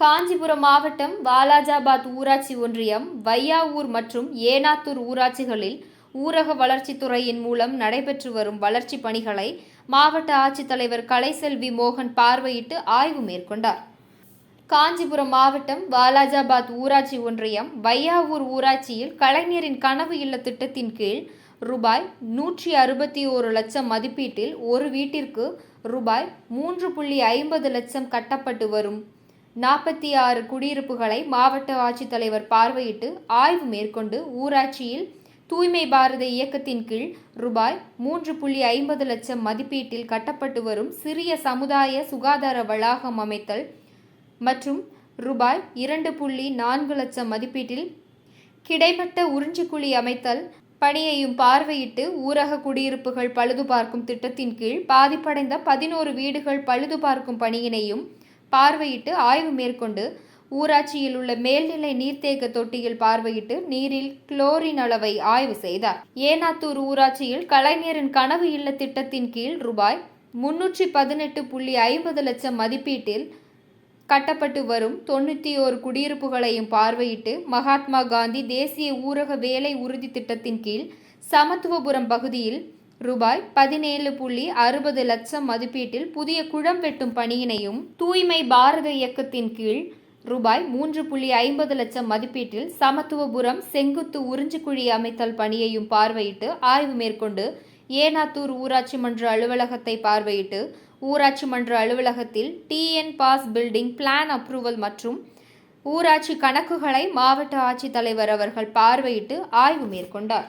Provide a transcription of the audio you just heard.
காஞ்சிபுரம் மாவட்டம் வாலாஜாபாத் ஊராட்சி ஒன்றியம் வையாவூர் மற்றும் ஏனாத்தூர் ஊராட்சிகளில் ஊரக வளர்ச்சித்துறையின் மூலம் நடைபெற்று வரும் வளர்ச்சி பணிகளை மாவட்ட ஆட்சித்தலைவர் கலைசெல்வி மோகன் பார்வையிட்டு ஆய்வு மேற்கொண்டார். காஞ்சிபுரம் மாவட்டம் வாலாஜாபாத் ஊராட்சி ஒன்றியம் வையாவூர் ஊராட்சியில் கலைஞரின் கனவு இல்ல திட்டத்தின் கீழ் ரூபாய் நூற்றி அறுபத்தி ஓரு லட்சம் மதிப்பீட்டில் ஒரு வீட்டிற்கு ரூபாய் மூன்று புள்ளி ஐம்பது லட்சம் கட்டப்பட்டு வரும். நாற்பத்தி ஆறு குடியிருப்புகளை மாவட்ட ஆட்சித்தலைவர் பார்வையிட்டு ஆய்வு மேற்கொண்டு ஊராட்சியில் தூய்மை பாரத இயக்கத்தின் கீழ் ரூபாய் மூன்று புள்ளி ஐம்பது லட்சம் மதிப்பீட்டில் கட்டப்பட்டு வரும் சிறிய சமுதாய சுகாதார வளாகம் அமைத்தல் மற்றும் ரூபாய் இரண்டு புள்ளி நான்கு லட்சம் மதிப்பீட்டில் கிடைமட்ட உறிஞ்சிக்குழி அமைத்தல் பணியையும் பார்வையிட்டு ஊரக குடியிருப்புகள் பழுது பார்க்கும் திட்டத்தின் கீழ் பாதிப்படைந்த பதினோரு வீடுகள் பழுது பார்க்கும் பணியினையும் பார்வையிட்டு ஆய்வு மேற்கொண்டு ஊராட்சியில் உள்ள மேல்நிலை நீர்த்தேக்க தொட்டியில் பார்வையிட்டு நீரில் குளோரின் அளவை ஆய்வு செய்தார். ஏனாத்தூர் ஊராட்சியில் கலைஞரின் கனவு இல்ல திட்டத்தின் கீழ் ரூபாய் முன்னூற்றி பதினெட்டு புள்ளி ஐம்பது லட்சம் மதிப்பீட்டில் கட்டப்பட்டு வரும் தொண்ணூற்றி ஓரு குடியிருப்புகளையும் பார்வையிட்டு மகாத்மா காந்தி தேசிய ஊரக வேலை உறுதி திட்டத்தின் கீழ் சமத்துவபுரம் பகுதியில் ரூபாய் பதினேழு புள்ளி அறுபது லட்சம் மதிப்பீட்டில் புதிய குழம் வெட்டும் பணியினையும் தூய்மை பாரத இயக்கத்தின் கீழ் ரூபாய் மூன்று புள்ளி ஐம்பது லட்சம் மதிப்பீட்டில் சமத்துவபுரம் செங்குத்து உறிஞ்சுக்குழி அமைத்தல் பணியையும் பார்வையிட்டு ஆய்வு மேற்கொண்டு ஏனாத்தூர் ஊராட்சி மன்ற அலுவலகத்தை பார்வையிட்டு ஊராட்சி மன்ற அலுவலகத்தில் TN pass building plan approval மற்றும் ஊராட்சி கணக்குகளை மாவட்ட ஆட்சித்தலைவர் அவர்கள் பார்வையிட்டு ஆய்வு மேற்கொண்டார்.